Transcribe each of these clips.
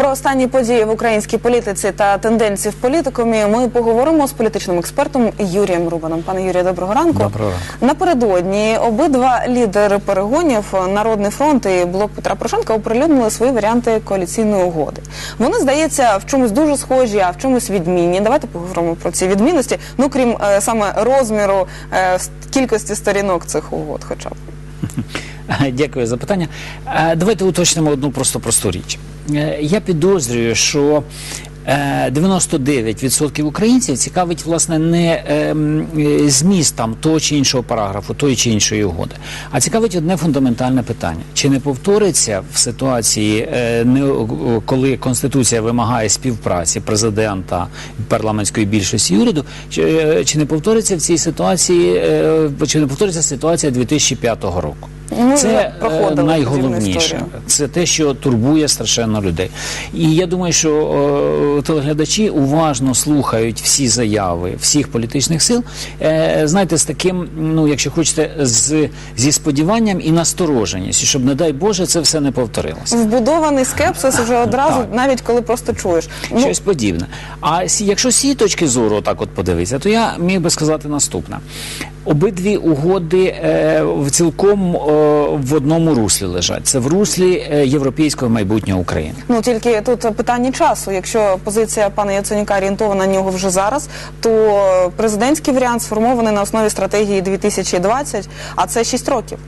Про останні події в українській політиці та тенденції в політикумі ми поговоримо з політичним експертом Юрієм Рубаном. Пане Юрію, доброго ранку. Доброго ранку. Напередодні обидва лідери перегонів Народний фронт і блок Петра Порошенка оприлюднили свої варіанти коаліційної угоди. Вони здається в чомусь дуже схожі, а в чомусь відмінні. Давайте поговоримо про ці відмінності. Ну крім е, саме розміру е, кількості сторінок цих угод, хоча б. Дякую за питання. Е, Давайте уточнимо одну просто просту річ. Е, Я підозрюю, що е, 99% українців цікавить власне не ем, е, зміст там того чи іншого параграфу, тої чи іншої угоди, а цікавить одне фундаментальне питання: чи не повториться в ситуації, е, коли конституція вимагає співпраці президента парламентської більшості уряду, чи, е, не повториться в цій ситуації, е, чи не повториться ситуація 2005 року? Ми Це е, проходили найголовніше. Це те, що турбує страшенно людей. І я думаю, що е, телеглядачі уважно слухають всі заяви всіх політичних сил. Е, знаєте, з таким, ну якщо хочете, з, зі сподіванням і настороженістю, щоб, не дай Боже, це все не повторилося. Вбудований скепсис вже одразу, Так. навіть коли просто чуєш. Ну, Щось подібне. А якщо з цієї точки зору так от подивитися, то я міг би сказати наступне: обидві угоди е, в цілком е, в одному руслі лежать. Це в руслі е, європейського майбутнього України. Ну тільки тут питання часу. Якщо позиція пана Яценюка орієнтована на нього вже зараз, то президентський варіант сформований на основі стратегії 2020, а це 6 років.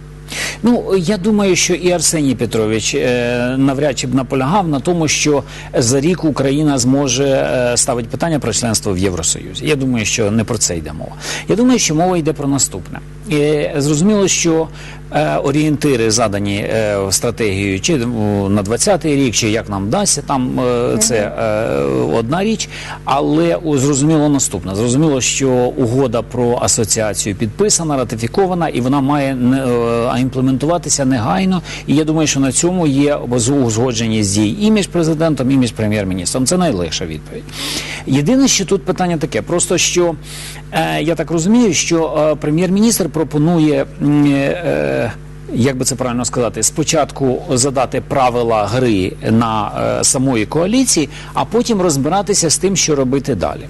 Ну я думаю, що і Арсеній Петрович е, навряд чи б наполягав на тому, що за рік Україна зможе е, ставити питання про членство в Євросоюзі. Я думаю, що не про це йде мова. Я думаю, що мова йде про наступне. І зрозуміло, що е, орієнтири задані е, в стратегію чи е, на 20-й рік, чи як нам вдасться, там е, це е, одна річ, але зрозуміло наступне. Зрозуміло, що угода про асоціацію підписана, ратифікована, і вона має е, імплементуватися негайно. І я думаю, що на цьому є узгодженість дій і між президентом, і між прем'єр-міністром. Це найлегша відповідь. Єдине, що тут питання таке, просто що е, я так розумію, що е, прем'єр-міністр пропонує. Як би це правильно сказати, спочатку задати правила гри на е, самої коаліції, а потім розбиратися з тим, що робити далі.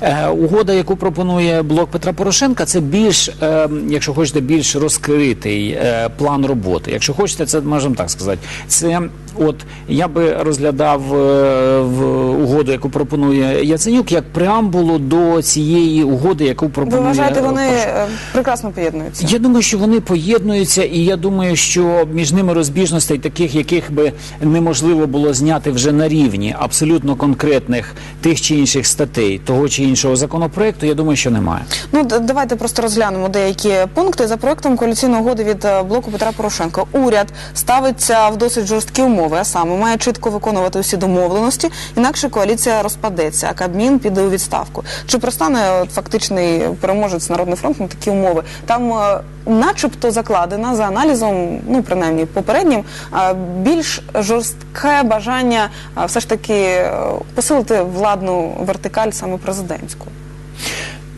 Е, угода, яку пропонує блок Петра Порошенка, це більш, е, якщо хочете, більш розкритий е, план роботи. Якщо хочете, це можемо так сказати. Це от я би розглядав е, в угоду, яку пропонує Яценюк, як преамбулу до цієї угоди, яку Ви пропонує вважаєте, вони Порошенко. е, прекрасно поєднуються? Я думаю, що вони поєднуються, і я думаю, що між ними розбіжностей, таких, яких би неможливо було зняти вже на рівні абсолютно конкретних тих чи інших статей того чи іншого законопроекту, я думаю, що немає. Ну давайте просто розглянемо деякі пункти за проектом коаліційної угоди від е, блоку Петра Порошенка. Уряд ставиться в досить жорсткі умови, а саме має чітко виконувати усі домовленості, інакше коаліція розпадеться, а Кабмін піде у відставку. Чи пристане от, фактичний переможець Народний фронт на такі умови? Там, е, начебто, закладена за аналізом, ну принаймні попереднім, е, більш жорстке бажання е, все ж таки е, посилити владну вертикаль саме президентську.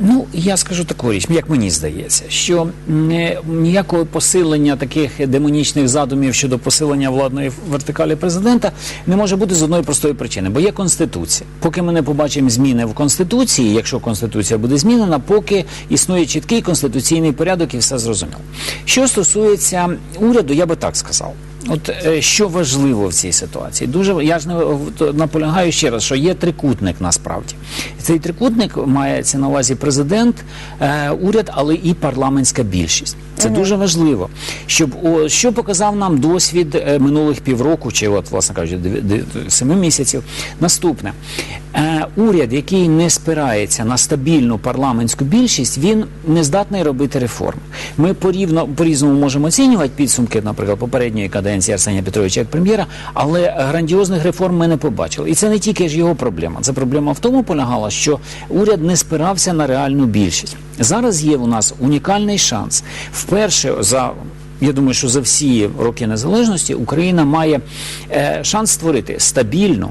Ну, я скажу таку річ, як мені здається, що е, ніякого посилення таких демонічних задумів щодо посилення владної вертикалі президента не може бути з одної простої причини, бо є конституція. Поки ми не побачимо зміни в конституції, якщо конституція буде змінена, поки існує чіткий конституційний порядок і все зрозуміло. Що стосується уряду, я би так сказав. От е, що важливо в цій ситуації, дуже я ж не наполягаю ще раз, що є трикутник насправді. Цей трикутник мається на увазі президент, е, уряд, але і парламентська більшість. Це дуже важливо, щоб о, що показав нам досвід е, минулих півроку, чи от власне кажучи, семи місяців. Наступне е, уряд, який не спирається на стабільну парламентську більшість, він не здатний робити реформ. Ми порівно по різному можемо оцінювати підсумки, наприклад, попередньої каденції Арсенія Петровича як прем'єра, але грандіозних реформ ми не побачили. І це не тільки ж його проблема. Це проблема в тому полягала, що уряд не спирався на реальну більшість. Зараз є у нас унікальний шанс вперше за. Я думаю, що за всі роки незалежності Україна має е, шанс створити стабільну,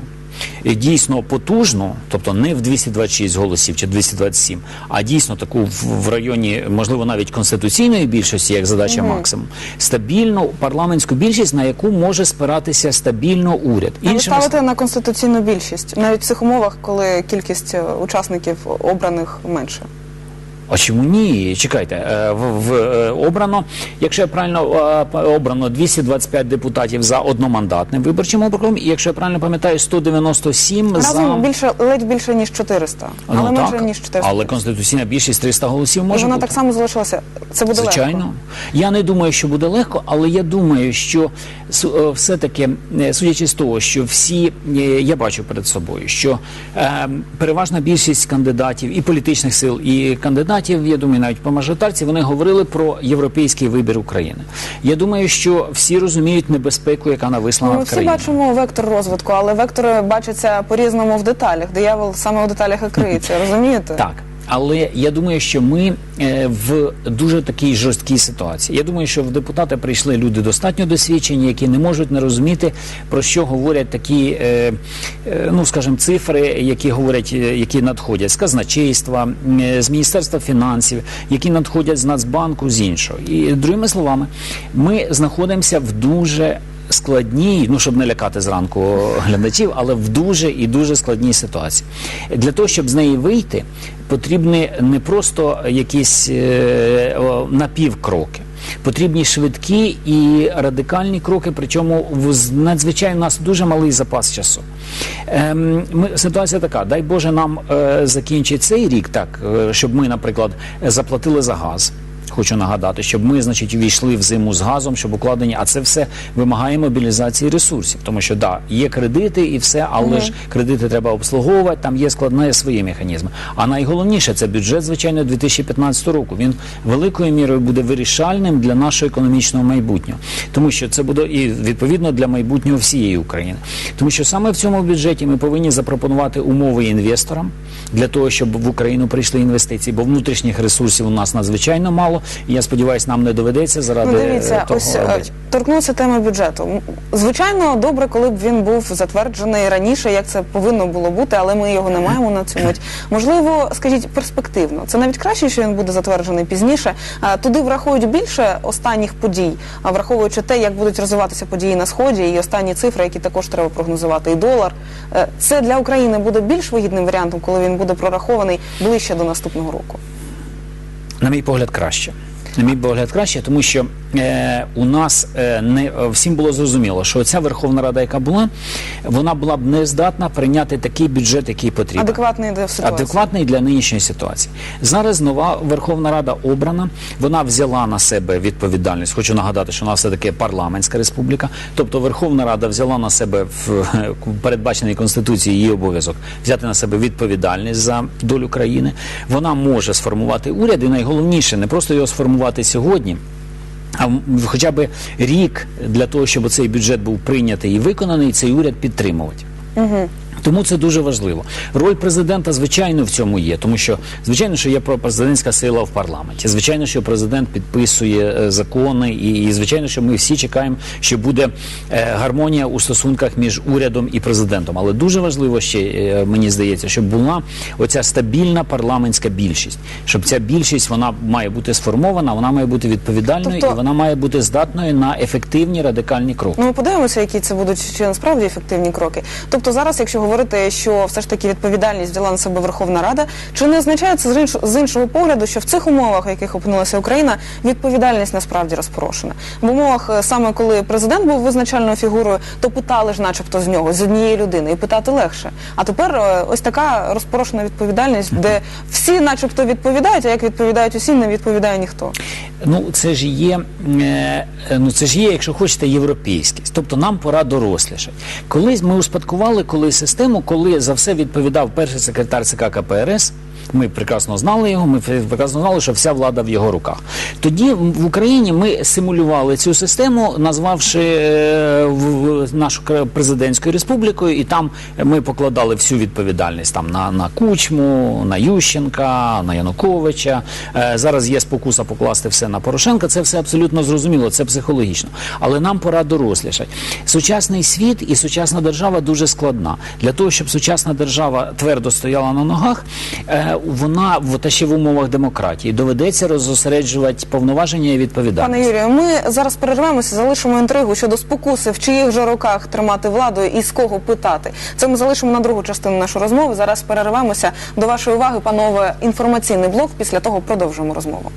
дійсно потужну, тобто не в 226 голосів чи 227, а дійсно таку в, в районі, можливо, навіть конституційної більшості, як задача максимум, стабільну парламентську більшість, на яку може спиратися стабільно уряд. А ви ставите на конституційну більшість навіть в цих умовах, коли кількість е, учасників обраних менше. А чому ні? Чекайте, е, в, в е, обрано, якщо я правильно е, обрано 225 депутатів за одномандатним виборчим округом, і якщо я правильно пам'ятаю, 197 Разом за більше ледь більше ніж 400, але Ну, менше так, ніж 400. але конституційна більшість 300 голосів І може вона бути. так само залишилася. Це буде Звичайно, легко. я не думаю, що буде легко, але я думаю, що е, все-таки, е, судячи з того, що всі я бачу перед собою, що е, переважна більшість кандидатів і політичних сил, і кандидатів, я думаю, навіть по мажоритарці, вони говорили про європейський вибір України. Я думаю, що всі розуміють небезпеку, яка нависла Ну, Ми всі бачимо вектор розвитку, але вектори бачаться по-різному в деталях. Диявол саме у деталях і криється, розумієте? Так. Але я думаю, що ми е, в дуже такій жорсткій ситуації. Я думаю, що в депутати прийшли люди достатньо досвідчені, які не можуть не розуміти про що говорять такі, е, е, ну скажімо, цифри, які говорять, які надходять з казначейства, з міністерства фінансів, які надходять з Нацбанку, з іншого. І другими словами, ми знаходимося в дуже складній, ну щоб не лякати зранку глядачів, але в дуже і дуже складній ситуації. Для того, щоб з неї вийти, потрібні не просто якісь е, напівкроки. Потрібні швидкі і радикальні кроки, причому в надзвичайно у нас дуже малий запас часу. Ем, ми, ситуація така: дай Боже, нам е, закінчить цей рік так, е, щоб ми, наприклад, заплатили за газ. Хочу нагадати, щоб ми, значить, увійшли в зиму з газом, щоб укладені, а це все вимагає мобілізації ресурсів, тому що да, є кредити і все, але ж кредити треба обслуговувати. Там є складні свої механізми. А найголовніше це бюджет, звичайно, 2015 року. Він великою мірою буде вирішальним для нашого економічного майбутнього, тому що це буде і відповідно для майбутнього всієї України. Тому що саме в цьому бюджеті ми повинні запропонувати умови інвесторам для того, щоб в Україну прийшли інвестиції, бо внутрішніх ресурсів у нас надзвичайно мало. І я сподіваюся, нам не доведеться заради Ну, дивіться, е, того ось е, робити. торкнувся теми бюджету. Звичайно, добре, коли б він був затверджений раніше, як це повинно було бути, але ми його не маємо на цю мить. Можливо, скажіть перспективно. Це навіть краще, що він буде затверджений пізніше. Туди враховують більше останніх подій, а враховуючи те, як будуть розвиватися події на сході, і останні цифри, які також треба прогнозувати, і долар. Е, Це для України буде більш вигідним варіантом, коли він буде прорахований ближче до наступного року. На мій погляд, краще. На мій погляд, краще, тому що у нас е, не е, всім було зрозуміло, що ця Верховна Рада, яка була, вона була б не здатна прийняти такий бюджет, який потрібен. Адекватний до ситуації. Адекватний для нинішньої ситуації. Зараз нова Верховна Рада обрана. Вона взяла на себе відповідальність. Хочу нагадати, що у нас все таки парламентська республіка. Тобто Верховна Рада взяла на себе в передбачений конституцією її обов'язок взяти на себе відповідальність за долю країни. Вона може сформувати уряд, і найголовніше не просто його сформувати сьогодні. А хоча б рік для того, щоб цей бюджет був прийнятий і виконаний, цей уряд підтримувати. Тому це дуже важливо. Роль президента, звичайно, в цьому є, тому що звичайно, що є президентська сила в парламенті. Звичайно, що президент підписує е, закони, і, і звичайно, що ми всі чекаємо, що буде е, гармонія у стосунках між урядом і президентом. Але дуже важливо ще е, мені здається, щоб була оця стабільна парламентська більшість. Щоб ця більшість вона має бути сформована, вона має бути відповідальною Тобто- і вона має бути здатною на ефективні радикальні кроки. Ну, ми подивимося, які це будуть чи насправді ефективні кроки. Тобто, зараз, якщо говорити, що все ж таки відповідальність взяла на себе Верховна Рада, чи не означає це з іншого погляду, що в цих умовах, в яких опинилася Україна, відповідальність насправді розпорошена? В умовах е, саме коли президент був визначальною фігурою, то питали ж, начебто, з нього з однієї людини, і питати легше. А тепер е, ось така розпорошена відповідальність, де всі, начебто, відповідають, а як відповідають усі, не відповідає ніхто. Ну, це ж є, е, ну це ж є, якщо хочете, європейськість. Тобто нам пора доросліше. Колись ми успадкували колись систему, коли за все відповідав перший секретар ЦК КПРС. Ми прекрасно знали його, ми прекрасно знали, що вся влада в його руках. Тоді в Україні ми симулювали цю систему, назвавши е, нашу президентською республікою, і там ми покладали всю відповідальність там на, на Кучму, на Ющенка, на Януковича. Е, зараз є спокуса покласти все на Порошенка. Це все абсолютно зрозуміло, це психологічно. Але нам пора дорослішати. Сучасний світ і сучасна держава дуже складна. Для того, щоб сучасна держава твердо стояла на ногах, е, вона та ще в умовах демократії доведеться розосереджувати повноваження і відповідальність. Пане Юрію, ми зараз перервемося, залишимо інтригу щодо спокуси, в чиїх же руках тримати владу і з кого питати. Це ми залишимо на другу частину нашої розмови. Зараз перервемося. До вашої уваги, панове, інформаційний блок. Після того продовжуємо розмову.